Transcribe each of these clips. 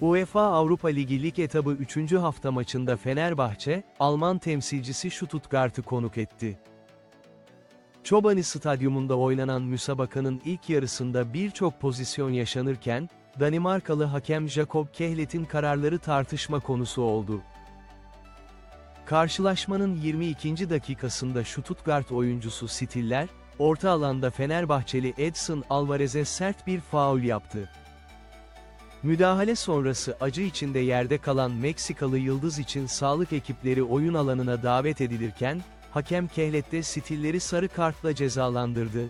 UEFA Avrupa Ligi lig etabı 3. hafta maçında Fenerbahçe, Alman temsilcisi Stuttgart'ı konuk etti. Çobani Stadyumunda oynanan müsabakanın ilk yarısında birçok pozisyon yaşanırken, Danimarkalı hakem Jakob Kehlet'in kararları tartışma konusu oldu. Karşılaşmanın 22. dakikasında Stuttgart oyuncusu Stiller, orta alanda Fenerbahçeli Edson Alvarez'e sert bir faul yaptı. Müdahale sonrası acı içinde yerde kalan Meksikalı yıldız için sağlık ekipleri oyun alanına davet edilirken, hakem Kehlet'te Stiller'i sarı kartla cezalandırdı.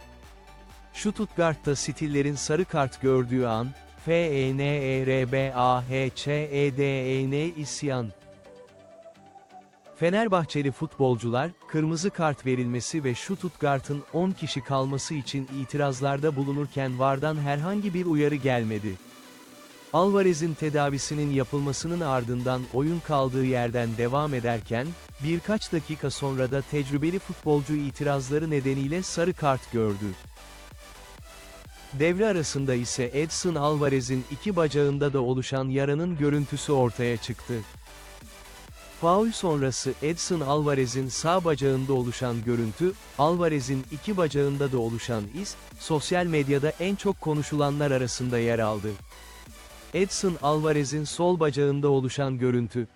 Stuttgart'ta Stiller'in sarı kart gördüğü an, E F-E-N-E-R-B-A-H-Ç-E-D-E-N E isyan. Fenerbahçeli futbolcular, kırmızı kart verilmesi ve Stuttgart'ın 10 kişi kalması için itirazlarda bulunurken VAR'dan herhangi bir uyarı gelmedi. Alvarez'in tedavisinin yapılmasının ardından oyun kaldığı yerden devam ederken, birkaç dakika sonra da tecrübeli futbolcu itirazları nedeniyle sarı kart gördü. Devre arasında ise Edson Alvarez'in iki bacağında da oluşan yaranın görüntüsü ortaya çıktı. Faul sonrası Edson Alvarez'in sağ bacağında oluşan görüntü, Alvarez'in iki bacağında da oluşan iz, sosyal medyada en çok konuşulanlar arasında yer aldı. Edson Alvarez'in sol bacağında oluşan görüntü,